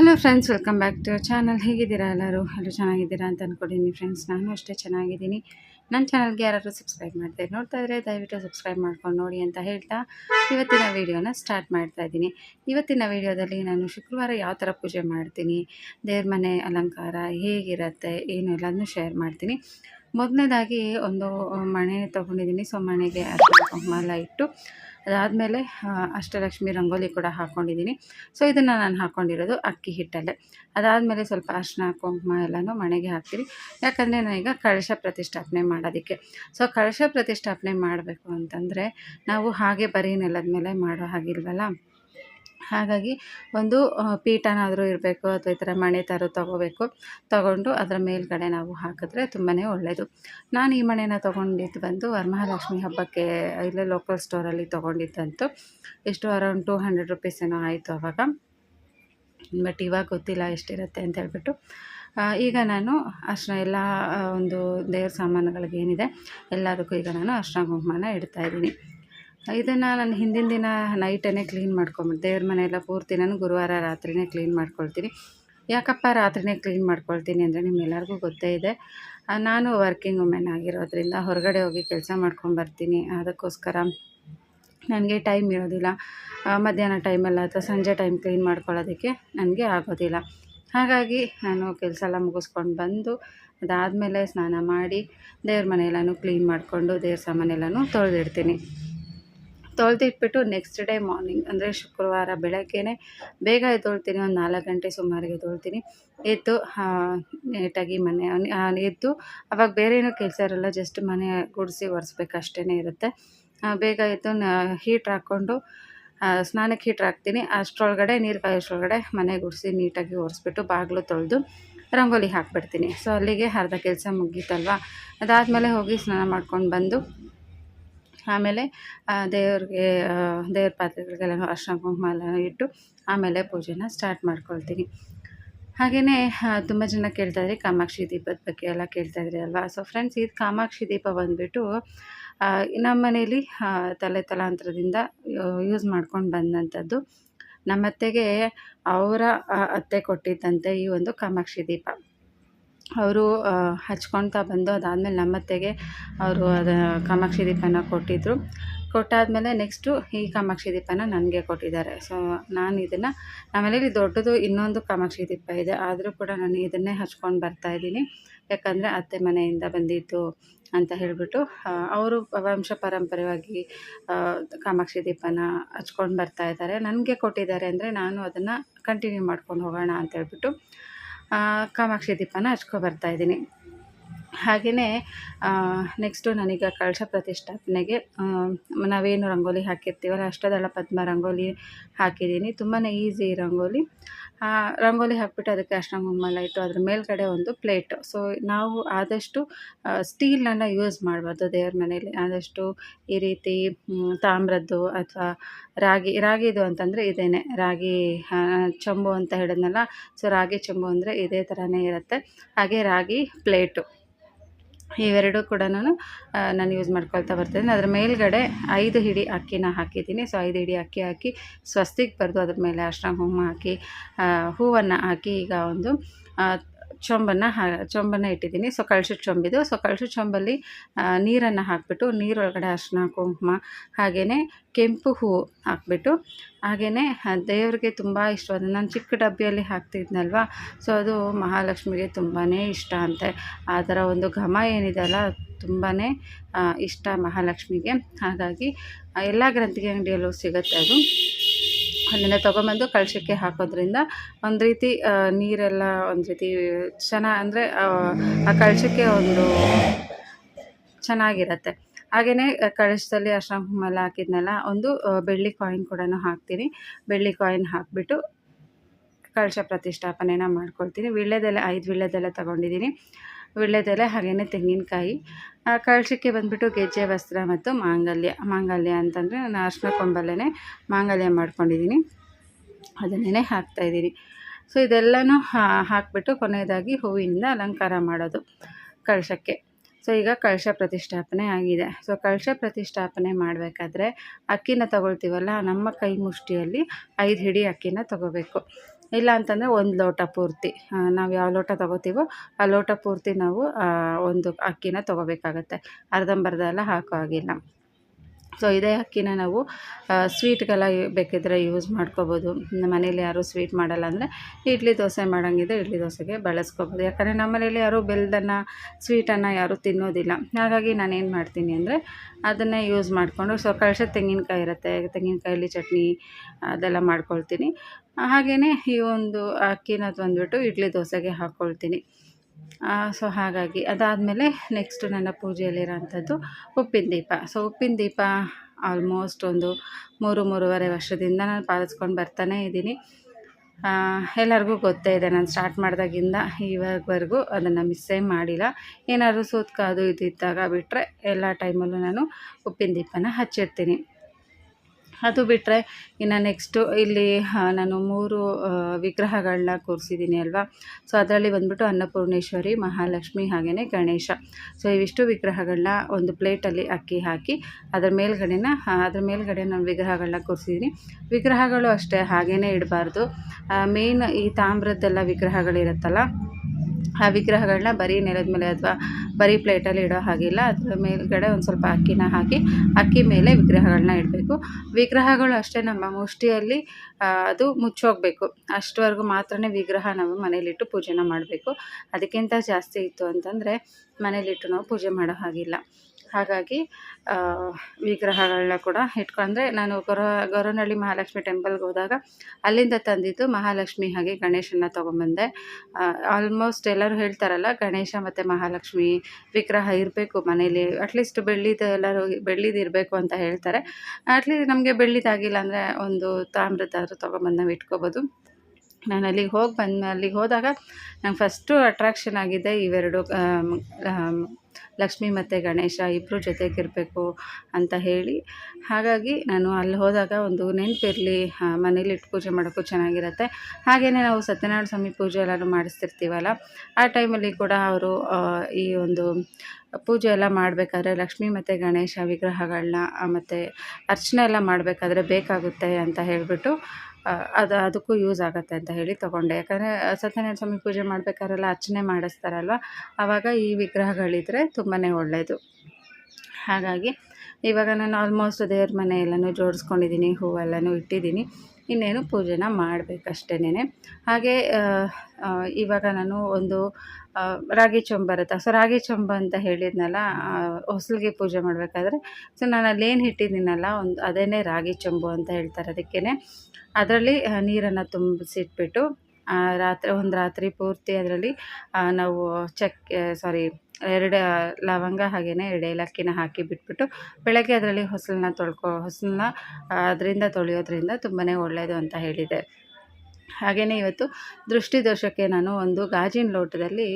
Hello friends welcome back to channel ಹೇಗಿದ್ದೀರಾ ಎಲ್ಲರೂ? ಎಲ್ಲರೂ ಚೆನ್ನಾಗಿದ್ದೀರಾ ಅಂತ ಅಂದ್ಕೊಂಡಿದ್ದೀನಿ ಫ್ರೆಂಡ್ಸ್ ನಾನು ಅಷ್ಟೇ ಚೆನ್ನಾಗಿದ್ದೀನಿ. ನನ್ನ ಚಾನಲ್ಗೆ ಯಾರಾದರೂ ಸಬ್ಸ್ಕ್ರೈಬ್ ಮಾಡ್ತಾ ಇದ್ದು ನೋಡ್ತಾ ಇದ್ದರೆ ದಯವಿಟ್ಟು ಸಬ್ಸ್ಕ್ರೈಬ್ ಮಾಡ್ಕೊಂಡು ನೋಡಿ ಅಂತ ಹೇಳ್ತಾ ಇವತ್ತಿನ ವೀಡಿಯೋನ ಸ್ಟಾರ್ಟ್ ಮಾಡ್ತಾ ಇದ್ದೀನಿ. ಇವತ್ತಿನ ವೀಡಿಯೋದಲ್ಲಿ ನಾನು ಶುಕ್ರವಾರ ಯಾವ ಥರ ಪೂಜೆ ಮಾಡ್ತೀನಿ, ದೇವ್ರ ಮನೆ ಅಲಂಕಾರ ಹೇಗಿರುತ್ತೆ ಏನು ಎಲ್ಲದನ್ನೂ ಶೇರ್ ಮಾಡ್ತೀನಿ. ಮೊದಲನೇದಾಗಿ ಒಂದು ಮಣೆ ತೊಗೊಂಡಿದ್ದೀನಿ. ಸೊ ಮಣೆಗೆ ಎಲ್ಲ ಇಟ್ಟು ಅದಾದಮೇಲೆ ಅಷ್ಟಲಕ್ಷ್ಮಿ ರಂಗೋಲಿ ಕೂಡ ಹಾಕ್ಕೊಂಡಿದ್ದೀನಿ ಸೊ ಇದನ್ನು ನಾನು ಹಾಕ್ಕೊಂಡಿರೋದು ಅಕ್ಕಿ ಹಿಟ್ಟಲ್ಲೇ. ಅದಾದಮೇಲೆ ಸ್ವಲ್ಪ ಅರ್ಶಿನ ಕುಂಕುಮ ಎಲ್ಲನೂ ಮನೆಗೆ ಹಾಕ್ತೀನಿ. ಯಾಕಂದರೆ ನಾನೀಗ ಕಳಶ ಪ್ರತಿಷ್ಠಾಪನೆ ಮಾಡೋದಕ್ಕೆ. ಸೊ ಕಳಶ ಪ್ರತಿಷ್ಠಾಪನೆ ಮಾಡಬೇಕು ಅಂತಂದರೆ ನಾವು ಹಾಗೆ ಬರೀ ನೆಲದ ಮೇಲೆ ಮಾಡೋ ಹಾಗಿಲ್ವಲ್ಲ? ಹಾಗಾಗಿ ಒಂದು ಪೀಠನಾದರೂ ಇರಬೇಕು ಅಥವಾ ಈ ಥರ ಮಣೆ ಥರ ತೊಗೋಬೇಕು. ತೊಗೊಂಡು ಅದರ ಮೇಲ್ಗಡೆ ನಾವು ಹಾಕಿದ್ರೆ ತುಂಬಾ ಒಳ್ಳೆಯದು ನಾನು ಈ ಮಣೆನ ತೊಗೊಂಡಿದ್ದು ಬಂದು ವರಮಹಾಲಕ್ಷ್ಮಿ ಹಬ್ಬಕ್ಕೆ, ಇಲ್ಲೇ ಲೋಕಲ್ ಸ್ಟೋರಲ್ಲಿ ತೊಗೊಂಡಿದ್ದಂತು. ಎಷ್ಟು ಅರೌಂಡ್ ಟೂ ಹಂಡ್ರೆಡ್ ರುಪೀಸ್ ಏನೋ ಆಯಿತು ಅವಾಗ. ಬಟ್ ಇವಾಗ ಗೊತ್ತಿಲ್ಲ ಎಷ್ಟಿರುತ್ತೆ ಅಂತ ಹೇಳ್ಬಿಟ್ಟು. ಈಗ ನಾನು ಅರ್ಶನ ಎಲ್ಲ ಒಂದು ದೇವ್ರ ಸಾಮಾನುಗಳಿಗೆ ಏನಿದೆ, ಎಲ್ಲದಕ್ಕೂ ಈಗ ನಾನು ಅರ್ಶಿನ ಕುಂಕುಮನ ಇಡ್ತಾಯಿದ್ದೀನಿ ಇದನ್ನು ನಾನು ಹಿಂದಿನ ದಿನ ನೈಟನ್ನೇ ಕ್ಲೀನ್ ಮಾಡ್ಕೊಂಬಿಟ್ಟು ದೇವ್ರ ಮನೆಯೆಲ್ಲ ಪೂರ್ತಿ ನಾನು ಗುರುವಾರ ರಾತ್ರಿನೇ ಕ್ಲೀನ್ ಮಾಡ್ಕೊಳ್ತೀನಿ. ಯಾಕಪ್ಪ ರಾತ್ರಿನೇ ಕ್ಲೀನ್ ಮಾಡ್ಕೊಳ್ತೀನಿ ಅಂದರೆ ನಿಮ್ಮೆಲ್ಲರಿಗೂ ಗೊತ್ತೇ ಇದೆ. ನಾನು ವರ್ಕಿಂಗ್ ವುಮೆನ್ ಆಗಿರೋದ್ರಿಂದ ಹೊರಗಡೆ ಹೋಗಿ ಕೆಲಸ ಮಾಡ್ಕೊಂಬರ್ತೀನಿ ಅದಕ್ಕೋಸ್ಕರ ನನಗೆ ಟೈಮ್ ಇರೋದಿಲ್ಲ. ಮಧ್ಯಾಹ್ನ ಟೈಮಲ್ಲಿ ಅಥವಾ ಸಂಜೆ ಟೈಮ್ ಕ್ಲೀನ್ ಮಾಡ್ಕೊಳ್ಳೋದಕ್ಕೆ ನನಗೆ ಆಗೋದಿಲ್ಲ. ಹಾಗಾಗಿ ನಾನು ಕೆಲಸ ಎಲ್ಲ ಮುಗಿಸ್ಕೊಂಡು ಬಂದು, ಅದಾದಮೇಲೆ ಸ್ನಾನ ಮಾಡಿ ದೇವ್ರ ಮನೆಯೆಲ್ಲನೂ ಕ್ಲೀನ್ ಮಾಡಿಕೊಂಡು ದೇವ್ರ ಸಾಮಾನೆಲ್ಲನೂ ತೊಳೆದಿಡ್ತೀನಿ. ತೊಳೆದಿಟ್ಬಿಟ್ಟು ನೆಕ್ಸ್ಟ್ ಡೇ ಮಾರ್ನಿಂಗ್ ಅಂದರೆ ಶುಕ್ರವಾರ ಬೆಳಗ್ಗೆನೇ ಬೇಗ ಎದ್ದೊಳ್ತೀನಿ, ಒಂದು ನಾಲ್ಕು ಗಂಟೆ ಸುಮಾರಿಗೆ ಎದ್ದೊಳ್ತೀನಿ. ಎದ್ದು ನೀಟಾಗಿ ಮನೆ ಎದ್ದು, ಅವಾಗ ಬೇರೆ ಏನೂ ಕೆಲಸ ಇರಲ್ಲ ಜಸ್ಟ್ ಮನೆ ಗುಡಿಸಿ ಒರೆಸ್ಬೇಕಷ್ಟೇ ಇರುತ್ತೆ. ಬೇಗ ಎದ್ದು ಹೀಟ್ರ್ ಹಾಕ್ಕೊಂಡು ಸ್ನಾನಕ್ಕೆ ಹೀಟ್ರ್ ಹಾಕ್ತೀನಿ. ಅಷ್ಟರೊಳಗಡೆ, ನೀರು ಕಾಯೋಷ್ಟ್ರೊಳಗಡೆ ಮನೆ ಗುಡಿಸಿ ನೀಟಾಗಿ ಒರೆಸ್ಬಿಟ್ಟು ಬಾಗಿಲು ತೊಳೆದು ರಂಗೋಲಿ ಹಾಕ್ಬಿಡ್ತೀನಿ. ಸೊ ಅಲ್ಲಿಗೆ ಅರ್ಧ ಕೆಲಸ ಮುಗೀತಲ್ವ? ಅದಾದಮೇಲೆ ಹೋಗಿ ಸ್ನಾನ ಮಾಡ್ಕೊಂಡು ಬಂದು ಆಮೇಲೆ ದೇವ್ರಿಗೆ ದೇವ್ರ ಪಾತ್ರೆಗಳಿಗೆಲ್ಲ ಅರ್ಶಿನ ಕುಂಕುಮ ಎಲ್ಲ ಇಟ್ಟು ಆಮೇಲೆ ಪೂಜೆನ ಸ್ಟಾರ್ಟ್ ಮಾಡ್ಕೊಳ್ತೀನಿ. ಹಾಗೆಯೇ ತುಂಬ ಜನ ಕೇಳ್ತಾಯಿದ್ರಿ ಕಾಮಾಕ್ಷಿ ದೀಪದ ಬಗ್ಗೆ ಎಲ್ಲ ಕೇಳ್ತಾಯಿದ್ರಿ ಅಲ್ವಾ? ಸೊ ಫ್ರೆಂಡ್ಸ್ ಇದು ಕಾಮಾಕ್ಷಿ ದೀಪ ಬಂದುಬಿಟ್ಟು ನಮ್ಮ ಮನೇಲಿ ತಲೆ ತಲಾಂತರದಿಂದ ಯೂಸ್ ಮಾಡ್ಕೊಂಡು ಬಂದಂಥದ್ದು ನಮ್ಮ ಅತ್ತೆಗೆ ಅವರ ಅತ್ತೆ ಕೊಟ್ಟಿದ್ದಂತೆ ಈ ಒಂದು ಕಾಮಾಕ್ಷಿ ದೀಪ. ಅವರು ಹಚ್ಕೊಳ್ತಾ ಬಂದು ಅದಾದಮೇಲೆ ನಮ್ಮತ್ತೆಗೆ ಅವರು ಅದು ಕಾಮಾಕ್ಷಿ ದೀಪನ ಕೊಟ್ಟಿದ್ದರು ಕೊಟ್ಟಾದಮೇಲೆ ನೆಕ್ಸ್ಟು ಈ ಕಾಮಾಕ್ಷಿ ದೀಪನ ನನಗೆ ಕೊಟ್ಟಿದ್ದಾರೆ. ಸೊ ನಾನು ಇದನ್ನು ನಮ್ಮನೇಲಿ ದೊಡ್ಡದು ಇನ್ನೊಂದು ಕಾಮಾಕ್ಷಿ ದೀಪ ಇದೆ. ಆದರೂ ಕೂಡ ನಾನು ಇದನ್ನೇ ಹಚ್ಕೊಂಡು ಬರ್ತಾಯಿದ್ದೀನಿ ಯಾಕಂದರೆ ಅತ್ತೆ ಮನೆಯಿಂದ ಬಂದಿದ್ದು ಅಂತ ಹೇಳಿಬಿಟ್ಟು ಅವರು ವಂಶ ಪರಂಪರೆಯಾಗಿ ಕಾಮಾಕ್ಷಿ ದೀಪನ ಹಚ್ಕೊಂಡು ಬರ್ತಾ ಇದ್ದಾರೆ. ನನಗೆ ಕೊಟ್ಟಿದ್ದಾರೆ ಅಂದರೆ ನಾನು ಅದನ್ನು ಕಂಟಿನ್ಯೂ ಮಾಡ್ಕೊಂಡು ಹೋಗೋಣ ಅಂತ ಹೇಳ್ಬಿಟ್ಟು ಕಾಮಾಕ್ಷಿ ದೀಪನ ಹಚ್ಕೊಬರ್ತಾ ಬರ್ತಾಯಿದ್ದೀನಿ ಹಾಗೆಯೇ ನೆಕ್ಸ್ಟು ನನಗೆ ಕಳಶ ಪ್ರತಿಷ್ಠಾಪನೆಗೆ ನಾವೇನು ರಂಗೋಲಿ ಹಾಕಿರ್ತೀವಲ್ಲ ಅಷ್ಟದಳ ಪದ್ಮ ರಂಗೋಲಿ ಹಾಕಿದ್ದೀನಿ. ತುಂಬಾ ಈಸಿ ರಂಗೋಲಿ. ರಂಗೋಲಿ ಹಾಕ್ಬಿಟ್ಟು ಅದಕ್ಕೆ ಅರ್ಶಿನ ಕುಂಕುಮ ಇಟ್ಟು ಅದ್ರ ಮೇಲ್ಗಡೆ ಒಂದು ಪ್ಲೇಟು ಸೊ ನಾವು ಆದಷ್ಟು ಸ್ಟೀಲನ್ನು ಯೂಸ್ ಮಾಡಬಾರ್ದು ದೇವ್ರ ಮನೇಲಿ ಆದಷ್ಟು ಈ ರೀತಿ ತಾಮ್ರದ್ದು ಅಥವಾ ರಾಗಿ, ರಾಗಿದು ಅಂತಂದರೆ ಇದೇನೆ. ರಾಗಿ ಚಂಬು ಅಂತ ಹೇಳಿದ್ನಲ್ಲ ಸೊ ರಾಗಿ ಚಂಬು ಅಂದರೆ ಇದೇ ಥರನೇ ಇರುತ್ತೆ. ಹಾಗೆ ರಾಗಿ ಪ್ಲೇಟು ಇವೆರಡೂ ಕೂಡ ನಾನು ನಾನು ಯೂಸ್ ಮಾಡ್ಕೊಳ್ತಾ ಬರ್ತೀನಿ. ಅದ್ರ ಮೇಲ್ಗಡೆ ಐದು ಹಿಡಿ ಅಕ್ಕಿನ ಹಾಕಿದ್ದೀನಿ. ಸೊ ಐದು ಹಿಡಿ ಅಕ್ಕಿ ಹಾಕಿ ಸ್ವಸ್ತಿಗೆ ಬರೆದು ಅದ್ರ ಮೇಲೆ ಅಷ್ಟ ಕುಂಕುಮ ಹಾಕಿ ಹೂವನ್ನು ಹಾಕಿ ಈಗ ಒಂದು ಚೊಂಬನ್ನು ಹಾ, ಚೊಂಬನ್ನು ಇಟ್ಟಿದ್ದೀನಿ. ಸೊ ಕಳ್ಸಿದ ಚೊಂಬಿದು. ಸೊ ಕಳ್ಸಿದ ಚೊಂಬಲ್ಲಿ ನೀರನ್ನು ಹಾಕಿಬಿಟ್ಟು, ನೀರೊಳಗಡೆ ಅರ್ಶಿನ ಕುಂಕುಮ ಹಾಗೆಯೇ ಕೆಂಪು ಹೂ ಹಾಕ್ಬಿಟ್ಟು ಹಾಗೆಯೇ ದೇವರಿಗೆ ತುಂಬ ಇಷ್ಟವಾದ, ನಾನು ಚಿಕ್ಕ ಡಬ್ಬಿಯಲ್ಲಿ ಹಾಕ್ತಿದ್ನಲ್ವ? ಸೊ ಅದು ಮಹಾಲಕ್ಷ್ಮಿಗೆ ತುಂಬಾ ಇಷ್ಟ ಅಂತೆ. ಅದರ ಒಂದು ಘಮ ಏನಿದೆ ಅಲ್ಲ ತುಂಬಾ ಇಷ್ಟ ಮಹಾಲಕ್ಷ್ಮಿಗೆ. ಹಾಗಾಗಿ ಎಲ್ಲ ಗ್ರಂಥಿಗೆ ಅಂಗಡಿಯಲ್ಲೂ ಸಿಗುತ್ತೆ ಅದು. ಅದನ್ನು ತೊಗೊಂಬಂದು ಕಳಶಕ್ಕೆ ಹಾಕೋದ್ರಿಂದ ಒಂದು ರೀತಿ ನೀರೆಲ್ಲ ಒಂದು ರೀತಿ ಚೆನ್ನಾಗಿ ಅಂದರೆ, ಆ ಕಳಶಕ್ಕೆ ಒಂದು ಚೆನ್ನಾಗಿರತ್ತೆ. ಹಾಗೆಯೇ ಕಳಶದಲ್ಲಿ ಅಶ್ರಮ ಹುಮ್ಮೆಲ್ಲ ಹಾಕಿದ್ನಲ್ಲ, ಒಂದು ಬೆಳ್ಳಿ ಕಾಯಿನ್ ಕೂಡ ಹಾಕ್ತೀನಿ. ಬೆಳ್ಳಿ ಕಾಯಿನ್ ಹಾಕಿಬಿಟ್ಟು ಕಳಶ ಪ್ರತಿಷ್ಠಾಪನೆನ ಮಾಡ್ಕೊಳ್ತೀನಿ. ವೀಳ್ಯದೆಲೆ ಐದು ವೀಳ್ಯದೆಲೆ ತೊಗೊಂಡಿದ್ದೀನಿ. ವೀಳ್ಯದೆಲೆ ಹಾಗೆಯೇ ತೆಂಗಿನಕಾಯಿ ಕಳಶಕ್ಕೆ ಬಂದುಬಿಟ್ಟು ಗೆಜ್ಜೆ, ವಸ್ತ್ರ ಮತ್ತು ಮಾಂಗಲ್ಯ. ಮಾಂಗಲ್ಯ ಅಂತಂದರೆ ನಾನು ಅರ್ಶಿನ ಕೊಂಬಲ್ಲೇ ಮಾಂಗಲ್ಯ ಮಾಡ್ಕೊಂಡಿದ್ದೀನಿ. ಅದನ್ನೇ ಹಾಕ್ತಾಯಿದ್ದೀನಿ ಸೊ, ಇದೆಲ್ಲನೂ ಹಾಕಿಬಿಟ್ಟು ಕೊನೆಯದಾಗಿ ಹೂವಿನಿಂದ ಅಲಂಕಾರ ಮಾಡೋದು ಕಳಶಕ್ಕೆ. ಸೊ, ಈಗ ಕಳಶ ಪ್ರತಿಷ್ಠಾಪನೆ ಆಗಿದೆ. ಸೊ, ಕಳಶ ಪ್ರತಿಷ್ಠಾಪನೆ ಮಾಡಬೇಕಾದ್ರೆ ಅಕ್ಕಿನ ತಗೊಳ್ತೀವಲ್ಲ, ನಮ್ಮ ಕೈ ಮುಷ್ಟಿಯಲ್ಲಿ ಐದು ಹಿಡಿ ಅಕ್ಕಿನ ತಗೋಬೇಕು. ಇಲ್ಲ ಅಂತಂದರೆ ಒಂದು ಲೋಟ ಪೂರ್ತಿ ನಾವು ಯಾವ ಲೋಟ ತಗೋತೀವೋ ಆ ಲೋಟ ಪೂರ್ತಿ ನಾವು ಒಂದು ಅಕ್ಕಿನ ತೊಗೋಬೇಕಾಗತ್ತೆ. ಅರ್ಧಂಬರ್ಧ ಎಲ್ಲ ಹಾಕೋ ಹಾಗಿಲ್ಲ. ಸೊ ಇದೇ ಅಕ್ಕಿನ ನಾವು ಸ್ವೀಟ್ಗೆಲ್ಲ ಬೇಕಿದ್ರೆ ಯೂಸ್ ಮಾಡ್ಕೋಬೋದು. ಮನೇಲಿ ಯಾರೂ ಸ್ವೀಟ್ ಮಾಡಲ್ಲ ಅಂದರೆ ಇಡ್ಲಿ ದೋಸೆ ಮಾಡೋಂಗಿದ್ರೆ ಇಡ್ಲಿ ದೋಸೆಗೆ ಬಳಸ್ಕೋಬೋದು. ಯಾಕಂದರೆ ನಮ್ಮ ಮನೇಲಿ ಯಾರೂ ಬೆಲ್ಲದನ್ನು ಸ್ವೀಟನ್ನು ಯಾರೂ ತಿನ್ನೋದಿಲ್ಲ. ಹಾಗಾಗಿ ನಾನೇನು ಮಾಡ್ತೀನಿ ಅಂದರೆ ಅದನ್ನೇ ಯೂಸ್ ಮಾಡಿಕೊಂಡು ಸೊ ಕಳಶ ತೆಂಗಿನಕಾಯಿ ಇರುತ್ತೆ, ತೆಂಗಿನಕಾಯಲ್ಲಿ ಚಟ್ನಿ ಅದೆಲ್ಲ ಮಾಡ್ಕೊಳ್ತೀನಿ. ಹಾಗೆಯೇ ಈ ಒಂದು ಅಕ್ಕಿನ ತಂದುಬಿಟ್ಟು ಇಡ್ಲಿ ದೋಸೆಗೆ ಹಾಕ್ಕೊಳ್ತೀನಿ ಸೊ ಹಾಗಾಗಿ ಅದಾದಮೇಲೆ ನೆಕ್ಸ್ಟ್ ನನ್ನ ಪೂಜೆಯಲ್ಲಿರೋಂಥದ್ದು ಉಪ್ಪಿನ ದೀಪ. ಸೊ ಉಪ್ಪಿನ ದೀಪ ಆಲ್ಮೋಸ್ಟ್ ಒಂದು ಮೂರು, ಮೂರುವರೆ ವರ್ಷದಿಂದ ನಾನು ಪಾಲಿಸ್ಕೊಂಡು ಬರ್ತಾನೇ ಇದ್ದೀನಿ. ಎಲ್ಲರಿಗೂ ಗೊತ್ತೇ ಇದೆ, ನಾನು ಸ್ಟಾರ್ಟ್ ಮಾಡಿದಾಗಿಂದ ಇವಾಗವರೆಗೂ ಅದನ್ನು ಮಿಸ್ಸೇ ಮಾಡಿಲ್ಲ. ಏನಾದರೂ ಸೂತ್ಕ ಅದು ಇದು ಇದ್ದಾಗ ಬಿಟ್ಟರೆ ಎಲ್ಲ ಟೈಮಲ್ಲೂ ನಾನು ಉಪ್ಪಿನ ದೀಪನ ಹಚ್ಚಿರ್ತೀನಿ. ಅದು ಬಿಟ್ಟರೆ ಇನ್ನು ನೆಕ್ಸ್ಟು ಇಲ್ಲಿ ನಾನು ಮೂರು ವಿಗ್ರಹಗಳನ್ನ ಕೂರಿಸಿದ್ದೀನಿ ಅಲ್ವಾ? ಸೊ ಅದರಲ್ಲಿ ಬಂದ್ಬಿಟ್ಟು ಅನ್ನಪೂರ್ಣೇಶ್ವರಿ, ಮಹಾಲಕ್ಷ್ಮಿ ಹಾಗೆಯೇ ಗಣೇಶ. ಸೊ ಇವಿಷ್ಟು ವಿಗ್ರಹಗಳನ್ನ ಒಂದು ಪ್ಲೇಟಲ್ಲಿ ಅಕ್ಕಿ ಹಾಕಿ, ಅದರ ಮೇಲ್ಗಡೆನ ಅದ್ರ ಮೇಲ್ಗಡೆ ನಾನು ವಿಗ್ರಹಗಳನ್ನ ಕೂರಿಸಿದ್ದೀನಿ. ವಿಗ್ರಹಗಳು ಅಷ್ಟೇ ಹಾಗೇ ಇಡಬಾರ್ದು. ಮೇಯ್ನ್ ಈ ತಾಮ್ರದ್ದೆಲ್ಲ ವಿಗ್ರಹಗಳಿರುತ್ತಲ್ಲ ಆ ವಿಗ್ರಹಗಳನ್ನ ಬರೀ ನೆಲದ ಮೇಲೆ ಅಥವಾ ಬರೀ ಪ್ಲೇಟಲ್ಲಿ ಇಡೋ ಹಾಗಿಲ್ಲ. ಅದರ ಮೇಲ್ಗಡೆ ಒಂದು ಸ್ವಲ್ಪ ಅಕ್ಕಿನ ಹಾಕಿ, ಅಕ್ಕಿ ಮೇಲೆ ವಿಗ್ರಹಗಳನ್ನ ಇಡಬೇಕು. ವಿಗ್ರಹಗಳು ಅಷ್ಟೇ ನಮ್ಮ ಮುಷ್ಟಿಯಲ್ಲಿ ಅದು ಮುಚ್ಚೋಗಬೇಕು. ಅಷ್ಟವರೆಗೂ ಮಾತ್ರನೇ ವಿಗ್ರಹ ನಾವು ಮನೇಲಿಟ್ಟು ಪೂಜೆನ ಮಾಡಬೇಕು. ಅದಕ್ಕಿಂತ ಜಾಸ್ತಿ ಇತ್ತು ಅಂತಂದರೆ ಮನೇಲಿಟ್ಟು ನಾವು ಪೂಜೆ ಮಾಡೋ ಹಾಗಿಲ್ಲ. ಹಾಗಾಗಿ ವಿಗ್ರಹಗಳನ್ನ ಕೂಡ ಇಟ್ಕೊಂಡ್ರೆ ನಾನು ಗೊರ ಗೊರವನಹಳ್ಳಿ ಮಹಾಲಕ್ಷ್ಮಿ ಟೆಂಪಲ್ಗೆ ಹೋದಾಗ ಅಲ್ಲಿಂದ ತಂದಿದ್ದು ಮಹಾಲಕ್ಷ್ಮಿ ಹಾಗೆ ಗಣೇಶನ ತೊಗೊಂಬಂದೆ. ಆಲ್ಮೋಸ್ಟ್ ಎಲ್ಲರೂ ಹೇಳ್ತಾರಲ್ಲ, ಗಣೇಶ ಮತ್ತು ಮಹಾಲಕ್ಷ್ಮಿ ವಿಗ್ರಹ ಇರಬೇಕು ಮನೇಲಿ ಅಟ್ಲೀಸ್ಟ್ ಬೆಳ್ಳಿದು ಎಲ್ಲರೂ ಬೆಳ್ಳಿದು ಇರಬೇಕು ಅಂತ ಹೇಳ್ತಾರೆ. ಅಟ್ಲೀಸ್ಟ್ ನಮಗೆ ಬೆಳ್ಳಿದಾಗಿಲ್ಲ ಅಂದರೆ ಒಂದು ತಾಮ್ರದ್ದಾದ್ರೂ ತೊಗೊಂಬಂದು ನಾವು ಇಟ್ಕೋಬೋದು. ನಾನು ಅಲ್ಲಿಗೆ ಹೋಗಿ ಬಂದ, ಅಲ್ಲಿಗೆ ಹೋದಾಗ ನಂಗೆ ಫಸ್ಟು ಅಟ್ರಾಕ್ಷನ್ ಆಗಿದೆ ಇವೆರಡು ಲಕ್ಷ್ಮಿ ಮತ್ತು ಗಣೇಶ ಇಬ್ಬರು ಜೊತೆಗಿರಬೇಕು ಅಂತ ಹೇಳಿ. ಹಾಗಾಗಿ ನಾನು ಅಲ್ಲಿ ಹೋದಾಗ ಒಂದು ನೆನಪಿರಲಿ ಮನೇಲಿ ಇಟ್ಟು ಪೂಜೆ ಮಾಡೋಕ್ಕೂ ಚೆನ್ನಾಗಿರುತ್ತೆ. ಹಾಗೆಯೇ ನಾವು ಸತ್ಯನಾರಾಯಣ ಸ್ವಾಮಿ ಪೂಜೆ ಎಲ್ಲನೂ ಮಾಡಿಸ್ತಿರ್ತೀವಲ್ಲ, ಆ ಟೈಮಲ್ಲಿ ಕೂಡ ಅವರು ಈ ಒಂದು ಪೂಜೆ ಎಲ್ಲ ಮಾಡಬೇಕಾದ್ರೆ ಲಕ್ಷ್ಮಿ ಮತ್ತು ಗಣೇಶ ವಿಗ್ರಹಗಳನ್ನ ಮತ್ತು ಅರ್ಚನೆ ಎಲ್ಲ ಮಾಡಬೇಕಾದ್ರೆ ಬೇಕಾಗುತ್ತೆ ಅಂತ ಹೇಳಿಬಿಟ್ಟು ಅದು ಅದಕ್ಕೂ ಯೂಸ್ ಆಗುತ್ತೆ ಅಂತ ಹೇಳಿ ತೊಗೊಂಡೆ. ಯಾಕಂದರೆ ಸತ್ಯನಾರಾಯಣ ಸ್ವಾಮಿ ಪೂಜೆ ಮಾಡ್ಬೇಕಾದ್ರೆಲ್ಲ ಅರ್ಚನೆ ಮಾಡಿಸ್ತಾರಲ್ವ ಆವಾಗ ಈ ವಿಗ್ರಹಗಳಿದ್ದರೆ ತುಂಬಾ ಒಳ್ಳೆಯದು ಹಾಗಾಗಿ ಇವಾಗ ನಾನು ಆಲ್ಮೋಸ್ಟ್ ದೇವ್ರ ಮನೆ ಎಲ್ಲನೂ ಜೋಡಿಸ್ಕೊಂಡಿದ್ದೀನಿ, ಹೂವೆಲ್ಲನೂ ಇಟ್ಟಿದ್ದೀನಿ. ಇನ್ನೇನು ಪೂಜೆನ ಮಾಡಬೇಕಷ್ಟೇನೆ ಹಾಗೆ ಇವಾಗ ನಾನು ಒಂದು ರಾಗಿ ಚೊಂಬು ಬರುತ್ತೆ. ಸೊ, ರಾಗಿ ಚೊಂಬ ಅಂತ ಹೇಳಿದ್ನಲ್ಲ ಹೊಸಲಿಗೆ ಪೂಜೆ ಮಾಡಬೇಕಾದ್ರೆ, ಸೊ, ನಾನು ಅಲ್ಲೇನು ಇಟ್ಟಿದ್ದೀನಲ್ಲ, ಒಂದು ಅದೇನೇ ರಾಗಿ ಚೊಂಬು ಅಂತ ಹೇಳ್ತಾರೆ ಅದಕ್ಕೇ ಅದರಲ್ಲಿ ನೀರನ್ನು ತುಂಬಿಸಿಟ್ಬಿಟ್ಟು ರಾತ್ರಿ, ಒಂದು ರಾತ್ರಿ ಪೂರ್ತಿ ಅದರಲ್ಲಿ ನಾವು ಚಕ್ಕೆ ಸಾರಿ ಎರಡು ಲವಂಗ ಹಾಗೆಯೇ ಎರಡು ಏಲಕ್ಕಿನ ಹಾಕಿ ಬಿಟ್ಬಿಟ್ಟು ಬೆಳಗ್ಗೆ ಅದರಲ್ಲಿ ಹೊಸಲನ್ನ ತೊಳ್ಕೊ, ಹೊಸಲನ್ನ ಅದರಿಂದ ತೊಳೆಯೋದ್ರಿಂದ ತುಂಬಾ ಒಳ್ಳೆಯದು ಅಂತ ಹೇಳಿದೆ. ಹಾಗೆಯೇ ಇವತ್ತು ದೃಷ್ಟಿ ದೋಷಕ್ಕೆ ನಾನು ಒಂದು ಗಾಜಿನ ಲೋಟದಲ್ಲಿ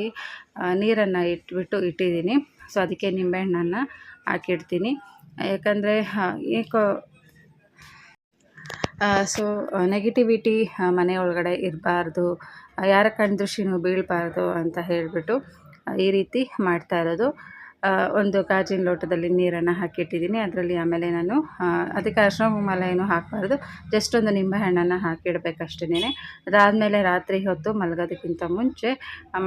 ನೀರನ್ನು ಇಟ್ಬಿಟ್ಟು ಇಟ್ಟಿದ್ದೀನಿ. ಸೊ, ಅದಕ್ಕೆ ನಿಂಬೆಹಣ್ಣನ್ನು ಹಾಕಿಡ್ತೀನಿ. ಯಾಕಂದರೆ ಏಕೋ ಸೊ ನೆಗೆಟಿವಿಟಿ ಮನೆ ಒಳಗಡೆ ಇರಬಾರ್ದು ಯಾರ ಕಣ್ದೃಷ್ಟಿನೂ ಬೀಳಬಾರ್ದು ಅಂತ ಹೇಳಿಬಿಟ್ಟು ಈ ರೀತಿ ಮಾಡ್ತಾ ಇರೋದು. ಒಂದು ಗಾಜಿನ ಲೋಟದಲ್ಲಿ ನೀರನ್ನು ಹಾಕಿಟ್ಟಿದ್ದೀನಿ. ಅದರಲ್ಲಿ ಆಮೇಲೆ ನಾನು ಅದಕ್ಕೆ ಕುಂಕುಮ ಏನೂ ಹಾಕಬಾರ್ದು. ಜಸ್ಟ್ ಒಂದು ನಿಂಬೆಹಣ್ಣನ್ನು ಹಾಕಿಡಬೇಕಷ್ಟೇ ಅದಾದಮೇಲೆ ರಾತ್ರಿ ಹೊತ್ತು ಮಲಗೋದಕ್ಕಿಂತ ಮುಂಚೆ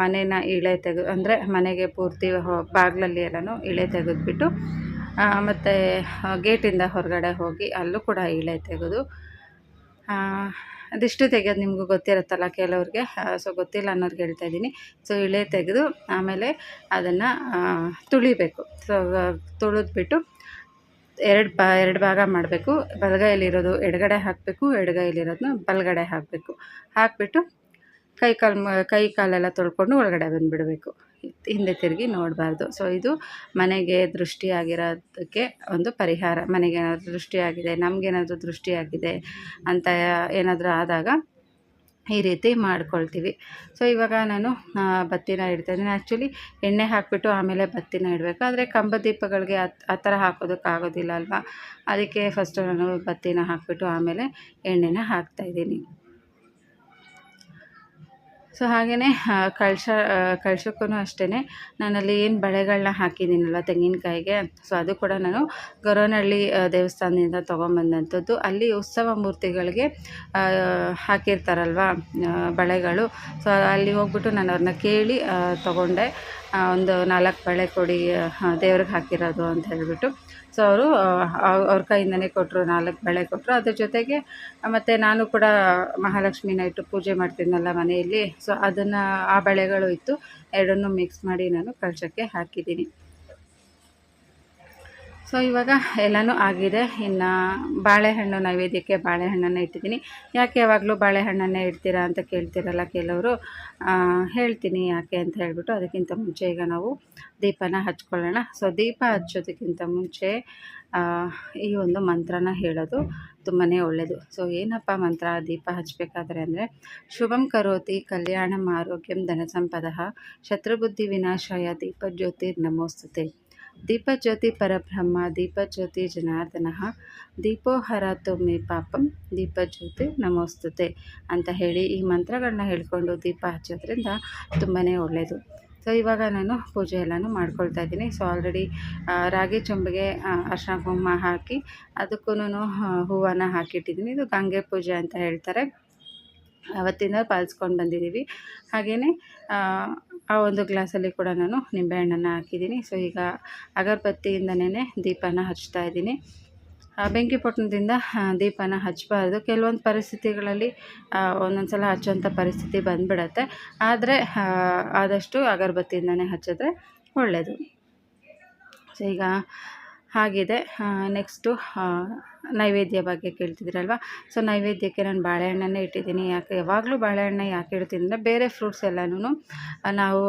ಮನೇನ ಇಳೆ ತೆಗೆ ಅಂದರೆ ಮನೆಗೆ ಪೂರ್ತಿ ಬಾಗಿಲಲ್ಲಿ ಎಲ್ಲನೂ ಇಳೆ ತೆಗೆದುಬಿಟ್ಟು ಮತ್ತು ಗೇಟಿಂದ ಹೊರಗಡೆ ಹೋಗಿ ಅಲ್ಲೂ ಕೂಡ ಇಳೆ ತೆಗೆದು ಅದಿಷ್ಟು ತೆಗೆಯೋದು ನಿಮಗೂ ಗೊತ್ತಿರುತ್ತಲ್ಲ ಕೆಲವ್ರಿಗೆ. ಸೊ ಗೊತ್ತಿಲ್ಲ ಅನ್ನೋರ್ಗೆ ಹೇಳ್ತಾ ಇದ್ದೀನಿ. ಸೊ ಇಳೆ ತೆಗೆದು ಆಮೇಲೆ ಅದನ್ನು ತುಳಿಬೇಕು. ಸೊ ತುಳಿದ್ಬಿಟ್ಟು ಎರಡು ಬಾ, ಎರಡು ಭಾಗ ಮಾಡಬೇಕು. ಬಲಗೈಲಿರೋದು ಎಡಗಡೆ ಹಾಕಬೇಕು ಎಡಗೈಲಿರೋದನ್ನ ಬಲಗಡೆ ಹಾಕಬೇಕು. ಹಾಕಿಬಿಟ್ಟು ಕೈ ಕಾಲು ಕೈ ಕಾಲೆಲ್ಲ ತೊಳ್ಕೊಂಡು ಒಳಗಡೆ ಬಂದುಬಿಡಬೇಕು. ಹಿಂದೆ ತಿರುಗಿ ನೋಡಬಾರ್ದು. ಸೊ ಇದು ಮನೆಗೆ ದೃಷ್ಟಿಯಾಗಿರೋದಕ್ಕೆ ಒಂದು ಪರಿಹಾರ. ಮನೆಗೆ ಏನಾದರೂ ದೃಷ್ಟಿಯಾಗಿದೆ, ನಮಗೇನಾದರೂ ದೃಷ್ಟಿಯಾಗಿದೆ ಅಂತ ಏನಾದರೂ ಆದಾಗ ಈ ರೀತಿ ಮಾಡ್ಕೊಳ್ತೀವಿ. ಸೊ ಇವಾಗ ನಾನು ಬತ್ತಿನ ಇಡ್ತಾ ಇದ್ದೀನಿ ಆ್ಯಕ್ಚುಲಿ ಎಣ್ಣೆ ಹಾಕಿಬಿಟ್ಟು ಆಮೇಲೆ ಬತ್ತಿನ ಇಡಬೇಕು. ಆದರೆ ಕಂಬ ದೀಪಗಳಿಗೆ ಆ ಆ ಥರ ಹಾಕೋದಕ್ಕಾಗೋದಿಲ್ಲ ಅಲ್ವಾ? ಅದಕ್ಕೆ ಫಸ್ಟು ನಾನು ಬತ್ತಿನ ಹಾಕಿಬಿಟ್ಟು ಆಮೇಲೆ ಎಣ್ಣೆನ ಹಾಕ್ತಾಯಿದ್ದೀನಿ ಸೊ ಹಾಗೆಯೇ ಕಳಶ ಕಳಶಕ್ಕೂ ಅಷ್ಟೇ ನಾನಲ್ಲಿ ಏನು ಬಳೆಗಳನ್ನ ಹಾಕಿದ್ದೀನಲ್ಲ ತೆಂಗಿನಕಾಯಿಗೆ, ಸೊ ಅದು ಕೂಡ ನಾನು ಗೊರವನಹಳ್ಳಿ ದೇವಸ್ಥಾನದಿಂದ ತೊಗೊಂಬಂದಂಥದ್ದು. ಅಲ್ಲಿ ಉತ್ಸವ ಮೂರ್ತಿಗಳಿಗೆ ಹಾಕಿರ್ತಾರಲ್ವ ಬಳೆಗಳು. ಸೊ ಅಲ್ಲಿ ಹೋಗ್ಬಿಟ್ಟು ನಾನು ಅವ್ರನ್ನ ಕೇಳಿ ತೊಗೊಂಡೆ. ಒಂದು ನಾಲ್ಕು ಬಳೆ ಕೊಡಿ ದೇವ್ರಿಗೆ ಹಾಕಿರೋದು ಅಂತ ಹೇಳಿಬಿಟ್ಟು. ಸೊ ಅವರು ಅವ್ರ ಕೈಯಿಂದನೇ ಕೊಟ್ಟರು ನಾಲ್ಕು ಬಳೆ ಕೊಟ್ಟರು ಅದ್ರ ಜೊತೆಗೆ ಮತ್ತು ನಾನು ಕೂಡ ಮಹಾಲಕ್ಷ್ಮಿನ ಇಟ್ಟು ಪೂಜೆ ಮಾಡ್ತಿದ್ನಲ್ಲ ಮನೆಯಲ್ಲಿ. ಸೊ ಅದನ್ನು, ಆ ಬಳೆಗಳು ಇತ್ತು. ಎರಡನ್ನೂ ಮಿಕ್ಸ್ ಮಾಡಿ ನಾನು ಕಳಶಕ್ಕೆ ಹಾಕಿದ್ದೀನಿ. ಸೊ ಇವಾಗ ಎಲ್ಲನೂ ಆಗಿದೆ. ಇನ್ನು ಬಾಳೆಹಣ್ಣು ನೈವೇದ್ಯಕ್ಕೆ ಬಾಳೆಹಣ್ಣನ್ನು ಇಟ್ಟಿದ್ದೀನಿ. ಯಾಕೆ ಯಾವಾಗಲೂ ಬಾಳೆಹಣ್ಣನ್ನೇ ಇಡ್ತೀರಾ ಅಂತ ಕೇಳ್ತಿರಲ್ಲ ಕೆಲವರು. ಹೇಳ್ತೀನಿ ಯಾಕೆ ಅಂತ ಹೇಳಿಬಿಟ್ಟು ಅದಕ್ಕಿಂತ ಮುಂಚೆ ಈಗ ನಾವು ದೀಪನ ಹಚ್ಕೊಳ್ಳೋಣ. ಸೊ ದೀಪ ಹಚ್ಚೋದಕ್ಕಿಂತ ಮುಂಚೆ ಈ ಒಂದು ಮಂತ್ರನ ಹೇಳೋದು ತುಂಬಾ ಒಳ್ಳೆಯದು ಸೊ ಏನಪ್ಪ ಮಂತ್ರ ದೀಪ ಹಚ್ಚಬೇಕಾದ್ರೆ ಅಂದರೆ, ಶುಭಂ ಕರೋತಿ ಕಲ್ಯಾಣಂ ಆರೋಗ್ಯಂ ಧನ ಸಂಪದ, ಶತ್ರುಬುದ್ಧಿ ವಿನಾಶಾಯ ದೀಪ ಜ್ಯೋತಿರ್ ನಮೋಸ್ತುತೆ ದೀಪಜ್ಯೋತಿ ಪರಬ್ರಹ್ಮ, ದೀಪಜ್ಯೋತಿ ಜನಾರ್ದನ ಹರ ಮೇ ಪಾಪಂ, ದೀಪಜ್ಯೋತಿ ನಮೋಸ್ತುತೆ ಅಂತ ಹೇಳಿ ಈ ಮಂತ್ರಗಳನ್ನ ಹೇಳ್ಕೊಂಡು ದೀಪ ಹಚ್ಚೋದ್ರಿಂದ ತುಂಬಾ ಒಳ್ಳೆಯದು ಸೊ ಇವಾಗ ನಾನು ಪೂಜೆ ಎಲ್ಲನೂ ಮಾಡ್ಕೊಳ್ತಾ ಇದ್ದೀನಿ. ಸೊ ಆಲ್ರೆಡಿ ರಾಗಿ ಚೊಂಬಿಗೆ ಅರ್ಶಿನ ಕುಂಕುಮ ಹಾಕಿ ಅದಕ್ಕೂ ಹೂವನ್ನು ಹಾಕಿಟ್ಟಿದ್ದೀನಿ. ಇದು ಗಂಗೆ ಪೂಜೆ ಅಂತ ಹೇಳ್ತಾರೆ. ಅವತ್ತಿಂದ ಪಾಲಿಸ್ಕೊಂಡು ಬಂದಿದ್ದೀವಿ. ಹಾಗೆಯೇ ಆ ಒಂದು ಗ್ಲಾಸಲ್ಲಿ ಕೂಡ ನಾನು ನಿಂಬೆಹಣ್ಣನ್ನು ಹಾಕಿದ್ದೀನಿ. ಸೊ, ಈಗ ಅಗರಬತ್ತಿಯಿಂದನೇ ದೀಪನ ಹಚ್ತಾ ಇದ್ದೀನಿ. ಬೆಂಕಿ ಪೊಟ್ಟಣದಿಂದ ದೀಪನ ಹಚ್ಚಬಾರ್ದು. ಕೆಲವೊಂದು ಪರಿಸ್ಥಿತಿಗಳಲ್ಲಿ ಒಂದೊಂದು ಸಲ ಹಚ್ಚೋಂಥ ಪರಿಸ್ಥಿತಿ ಬಂದುಬಿಡತ್ತೆ. ಆದರೆ ಆದಷ್ಟು ಅಗರಬತ್ತಿಯಿಂದನೇ ಹಚ್ಚಿದ್ರೆ ಒಳ್ಳೆಯದು ಸೊ, ಈಗ ಆಗಿದೆ ನೆಕ್ಸ್ಟು ನೈವೇದ್ಯ ಬಗ್ಗೆ ಕೇಳ್ತಿದ್ದೀರಲ್ವ? ಸೊ ನೈವೇದ್ಯಕ್ಕೆ ನಾನು ಬಾಳೆಹಣ್ಣನ್ನೇ ಇಟ್ಟಿದ್ದೀನಿ. ಯಾಕೆ, ಯಾವಾಗಲೂ ಬಾಳೆಹಣ್ಣ ಯಾಕೆ ಇಡ್ತೀನಿ ಅಂದರೆ ಬೇರೆ ಫ್ರೂಟ್ಸ್ ಎಲ್ಲನೂ ನಾವು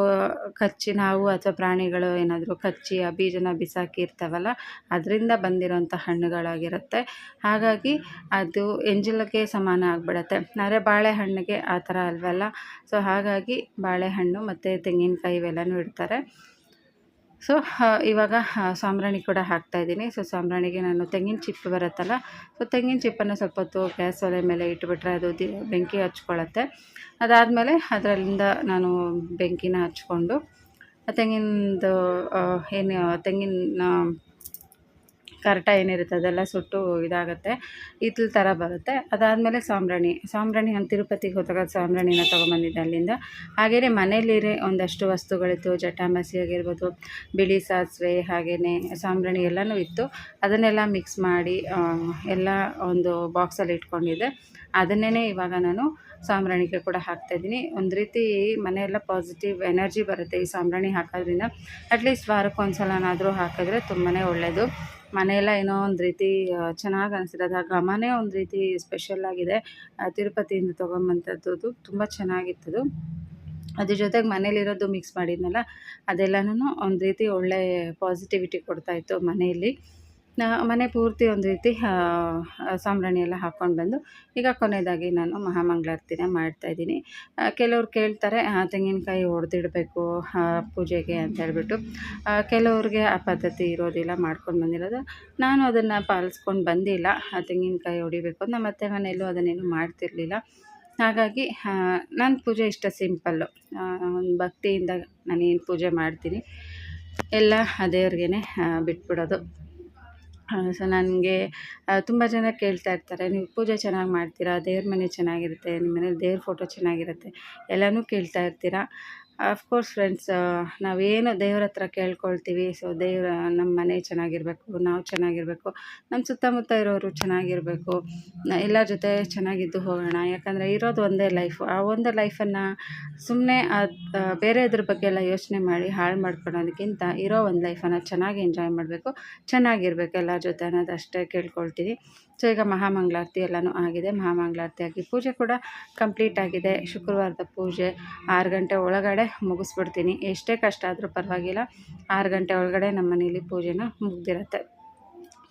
ಕಚ್ಚಿ ನಾವು ಅಥವಾ ಪ್ರಾಣಿಗಳು ಏನಾದರೂ ಕಚ್ಚಿ, ಆ ಬೀಜನ ಬಿಸಾಕಿ ಇರ್ತಾವಲ್ಲ, ಅದರಿಂದ ಬಂದಿರೋಂಥ ಹಣ್ಣುಗಳಾಗಿರುತ್ತೆ. ಹಾಗಾಗಿ ಅದು ಎಂಜಲಕ್ಕೆ ಸಮಾನ ಆಗಿಬಿಡತ್ತೆ. ಆದರೆ ಬಾಳೆಹಣ್ಣಿಗೆ ಆ ಥರ ಅಲ್ವಲ್ಲ? ಸೊ ಹಾಗಾಗಿ ಬಾಳೆಹಣ್ಣು ಮತ್ತು ತೆಂಗಿನಕಾಯಿ ಇವೆಲ್ಲನೂ ಇಡ್ತಾರೆ. ಸೊ ಇವಾಗ ಸಾಂಬ್ರಾಣಿ ಕೂಡ ಹಾಕ್ತಾಯಿದ್ದೀನಿ ಸೊ, ಸಾಂಬ್ರಾಣಿಗೆ ನಾನು ತೆಂಗಿನ ಚಿಪ್ಪು ಬರುತ್ತಲ್ಲ, ಸೊ, ತೆಂಗಿನ ಚಿಪ್ಪನ್ನು ಸ್ವಲ್ಪ ಹೊತ್ತು ಗ್ಯಾಸ್ ಒಲೆ ಮೇಲೆ ಇಟ್ಬಿಟ್ರೆ ಅದು ಬೆಂಕಿ ಹಚ್ಕೊಳ್ಳುತ್ತೆ. ಅದಾದಮೇಲೆ ಅದರಿಂದ ನಾನು ಬೆಂಕಿನ ಹಚ್ಕೊಂಡು ತೆಂಗಿನದು ಏನು ತೆಂಗಿನ ಕರ್ಟ ಏನಿರುತ್ತೆ ಅದೆಲ್ಲ ಸುಟ್ಟು ಇದಾಗುತ್ತೆ. ಹಿತ್ಲು ಥರ ಬರುತ್ತೆ. ಅದಾದಮೇಲೆ ಸಾಂಬ್ರಾಣಿ. ಸಾಂಬ್ರಾಣಿ ನಾನು ತಿರುಪತಿಗೆ ಹೋದಾಗ ಸಾಂಬ್ರಾಣಿನ ತೊಗೊಂಬಂದಿದ್ದೆ ಅಲ್ಲಿಂದ. ಹಾಗೆಯೇ ಮನೇಲಿರೇ ಒಂದಷ್ಟು ವಸ್ತುಗಳಿತ್ತು. ಜಟಾಮಸಿ ಆಗಿರ್ಬೋದು, ಬಿಳಿ ಸಾಸಿವೆ ಹಾಗೆಯೇ ಸಾಂಬ್ರಾಣಿ ಎಲ್ಲನೂ ಇತ್ತು. ಅದನ್ನೆಲ್ಲ ಮಿಕ್ಸ್ ಮಾಡಿ ಎಲ್ಲ ಒಂದು ಬಾಕ್ಸಲ್ಲಿ ಇಟ್ಕೊಂಡಿದ್ದೆ. ಅದನ್ನೇ ಇವಾಗ ನಾನು ಸಾಂಬ್ರಾಣಿಗೆ ಕೂಡ ಹಾಕ್ತಾಯಿದ್ದೀನಿ ಒಂದು ರೀತಿ ಮನೆಯೆಲ್ಲ ಪಾಸಿಟಿವ್ ಎನರ್ಜಿ ಬರುತ್ತೆ ಈ ಸಾಂಬ್ರಾಣಿ ಹಾಕೋದ್ರಿಂದ. ಅಟ್ಲೀಸ್ಟ್ ವಾರಕ್ಕೆ ಒಂದು ಸಲನಾದರೂ ಹಾಕಿದ್ರೆ ತುಂಬಾ ಒಳ್ಳೆಯದು ಮನೆಯೆಲ್ಲ ಏನೋ ಒಂದು ರೀತಿ ಚೆನ್ನಾಗಿ ಅನಿಸಿರೋದು ಆ ಘಮನೇ ಒಂದು ರೀತಿ ಸ್ಪೆಷಲ್ಲಾಗಿದೆ ತಿರುಪತಿಯಿಂದ ತೊಗೊಂಬಂಥದ್ದು ತುಂಬ ಚೆನ್ನಾಗಿತ್ತದು. ಅದ್ರ ಜೊತೆಗೆ ಮನೇಲಿರೋದು ಮಿಕ್ಸ್ ಮಾಡಿದ್ನಲ್ಲ ಅದೆಲ್ಲನೂ ಒಂದು ರೀತಿ ಒಳ್ಳೆ ಪಾಸಿಟಿವಿಟಿ ಕೊಡ್ತಾಯಿತ್ತು ಮನೆಯಲ್ಲಿ. ಮನೆ ಪೂರ್ತಿ ಒಂದು ರೀತಿ ಸಾಂಬ್ರಾಣಿ ಎಲ್ಲ ಹಾಕ್ಕೊಂಡು ಬಂದು ಈಗ ಕೊನೆಯದಾಗಿ ನಾನು ಮಹಾಮಂಗಳಾರತಿನ ಮಾಡ್ತಾಯಿದ್ದೀನಿ ಕೆಲವ್ರು ಕೇಳ್ತಾರೆ ತೆಂಗಿನಕಾಯಿ ಹೊಡೆದಿಡಬೇಕು ಪೂಜೆಗೆ ಅಂತ ಹೇಳ್ಬಿಟ್ಟು. ಕೆಲವ್ರಿಗೆ ಆ ಪದ್ಧತಿ ಇರೋದಿಲ್ಲ, ಮಾಡ್ಕೊಂಡು ಬಂದಿರೋದು. ನಾನು ಅದನ್ನು ಪಾಲಿಸ್ಕೊಂಡು ಬಂದಿಲ್ಲ. ತೆಂಗಿನಕಾಯಿ ಹೊಡಿಬೇಕು ನಮ್ಮ ಮತ್ತೆ ಮನೆಯಲ್ಲೂ ಅದನ್ನೇನು ಮಾಡ್ತಿರಲಿಲ್ಲ. ಹಾಗಾಗಿ ನನ್ನ ಪೂಜೆ ಇಷ್ಟ ಸಿಂಪಲ್ಲು. ಒಂದು ಭಕ್ತಿಯಿಂದ ನಾನೇನು ಪೂಜೆ ಮಾಡ್ತೀನಿ, ಎಲ್ಲ ದೇವ್ರಿಗೆ ಬಿಟ್ಬಿಡೋದು. ಸೊ ನನಗೆ ತುಂಬ ಜನ ಕೇಳ್ತಾ ಇರ್ತಾರೆ, ನೀವು ಪೂಜೆ ಚೆನ್ನಾಗಿ ಮಾಡ್ತೀರಾ? ದೇವ್ರ ಮನೆ ಚೆನ್ನಾಗಿರುತ್ತೆ ನಿಮ್ಮ ಮನೇಲಿ ದೇವ್ರ ಫೋಟೋ ಚೆನ್ನಾಗಿರುತ್ತೆ? ಎಲ್ಲನೂ ಕೇಳ್ತಾ ಇರ್ತೀರ. ಅಫ್ಕೋರ್ಸ್ ಫ್ರೆಂಡ್ಸ್ ನಾವೇನು ದೇವ್ರ ಹತ್ರ ಕೇಳ್ಕೊಳ್ತೀವಿ. ಸೊ ದೇವ್ರ, ನಮ್ಮ ಮನೆ ಚೆನ್ನಾಗಿರಬೇಕು, ನಾವು ಚೆನ್ನಾಗಿರಬೇಕು, ನಮ್ಮ ಸುತ್ತಮುತ್ತ ಇರೋರು ಚೆನ್ನಾಗಿರಬೇಕು, ಎಲ್ಲರ ಜೊತೆ ಚೆನ್ನಾಗಿದ್ದು ಹೋಗೋಣ. ಯಾಕಂದರೆ ಇರೋದು ಒಂದೇ ಲೈಫು ಆ ಒಂದು ಲೈಫನ್ನು ಸುಮ್ಮನೆ ಅದು ಬೇರೆದ್ರ ಬಗ್ಗೆ ಎಲ್ಲ ಯೋಚನೆ ಮಾಡಿ, ಹಾಳು ಮಾಡ್ಕೊಳೋದಕ್ಕಿಂತ ಇರೋ ಒಂದು ಲೈಫನ್ನು ಚೆನ್ನಾಗಿ ಎಂಜಾಯ್ ಮಾಡಬೇಕು, ಚೆನ್ನಾಗಿರ್ಬೇಕು ಎಲ್ಲರ ಜೊತೆ ಅನ್ನೋದು ಅಷ್ಟೇ ಕೇಳ್ಕೊಳ್ತೀನಿ ಸೊ ಈಗ ಮಹಾಮಂಗಳಾರತಿ ಎಲ್ಲನೂ ಆಗಿದೆ. ಮಹಾಮಂಗಳಾರತಿ ಆಗಿ ಪೂಜೆ ಕೂಡ ಕಂಪ್ಲೀಟ್ ಆಗಿದೆ. ಶುಕ್ರವಾರದ ಪೂಜೆ ಆರು ಗಂಟೆ ಒಳಗಡೆ ಮುಗಿಸ್ಬಿಡ್ತೀನಿ. ಎಷ್ಟೇ ಕಷ್ಟ ಆದರೂ ಪರವಾಗಿಲ್ಲ. ಆರು ಗಂಟೆ ಒಳಗಡೆ ನಮ್ಮ ಮನೇಲಿ ಪೂಜೆನ ಮುಗ್ದಿರುತ್ತೆ.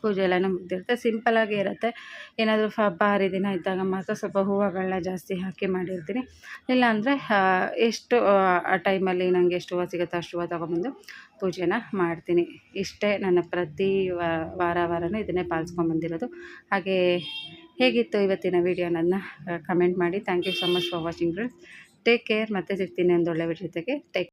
ಪೂಜೆ ಎಲ್ಲನೂ ಮುಗ್ದಿರುತ್ತೆ. ಸಿಂಪಲಾಗಿ ಇರುತ್ತೆ. ಏನಾದರೂ ಹಬ್ಬ ಹರಿದಿನ ಇದ್ದಾಗ ಮಾತ್ರ ಸ್ವಲ್ಪ ಹೂವುಗಳನ್ನ ಜಾಸ್ತಿ ಹಾಕಿ ಮಾಡಿರ್ತೀನಿ. ಇಲ್ಲಾಂದರೆ ಎಷ್ಟು, ಆ ಟೈಮಲ್ಲಿ ನನಗೆ ಎಷ್ಟು ಹೂವು ಸಿಗುತ್ತೋ ಅಷ್ಟು ಹೂವು ತೊಗೊಬಂದು ಪೂಜೆನ ಮಾಡ್ತೀನಿ. ಇಷ್ಟೇ ನನ್ನ ಪ್ರತಿ ವಾರ ವಾರನೂ ಇದನ್ನೇ ಪಾಲಿಸ್ಕೊಂಬಂದಿರೋದು ಹಾಗೇ ಹೇಗಿತ್ತು ಇವತ್ತಿನ ವೀಡಿಯೋ ನನ್ನ ಕಮೆಂಟ್ ಮಾಡಿ. Thank you so much for watching friends take care ಮತ್ತೆ ಸಿಗ್ತೀನಿ ಒಳ್ಳೆ ವಿಡಿಯೋ ಜೊತೆಗೆ ಟೇಕ್